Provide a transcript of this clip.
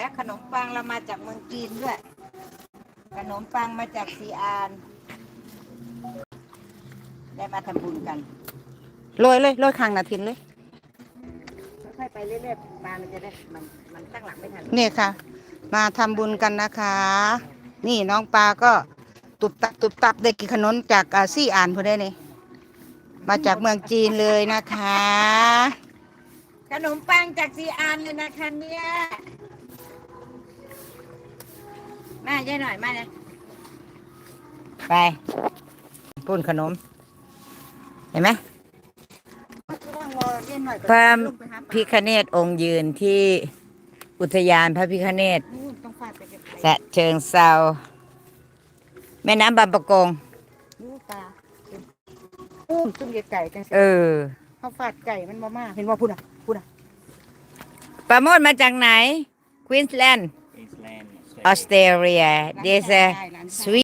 และขนมปังเรามาจากเมืองจีนด้วย ขนมปังมาจากซีอาน ได้มาทำบุญกันโรยเลยโรยคางนาทินเลยค่อยๆไปเรื่อยๆมามันจะได้มันมันตั้งหลักไม่ทันนี่ค่ะ มาทำบุญกันนะคะ นี่น้องปลาก็ตุบตับตุบตับได้กินขนมจากอ่าซี่อ่านพอได้นี่มาจากเมืองจีนเลยนะคะ ขนมปังจากซีอานเลยนะคะเนี่ย มาเยอะหน่อยมาเลยไปปุ้นขนม เห็นไหมพระพิคเนตองค์ยืนที่อุทยานพระพิคเนตต้องฟาดไปเก็บสะเชิงเซาแม่น้ำบางประกงลูกตาอุ้มตุ้มไก่จังสิเออเขาฟาดไก่มันมามาเห็นว่าพูดอะพูดอะประโมทมาจากไหนควีนสแลนด์ Queensland ออสเตรเลีย this uh, sweet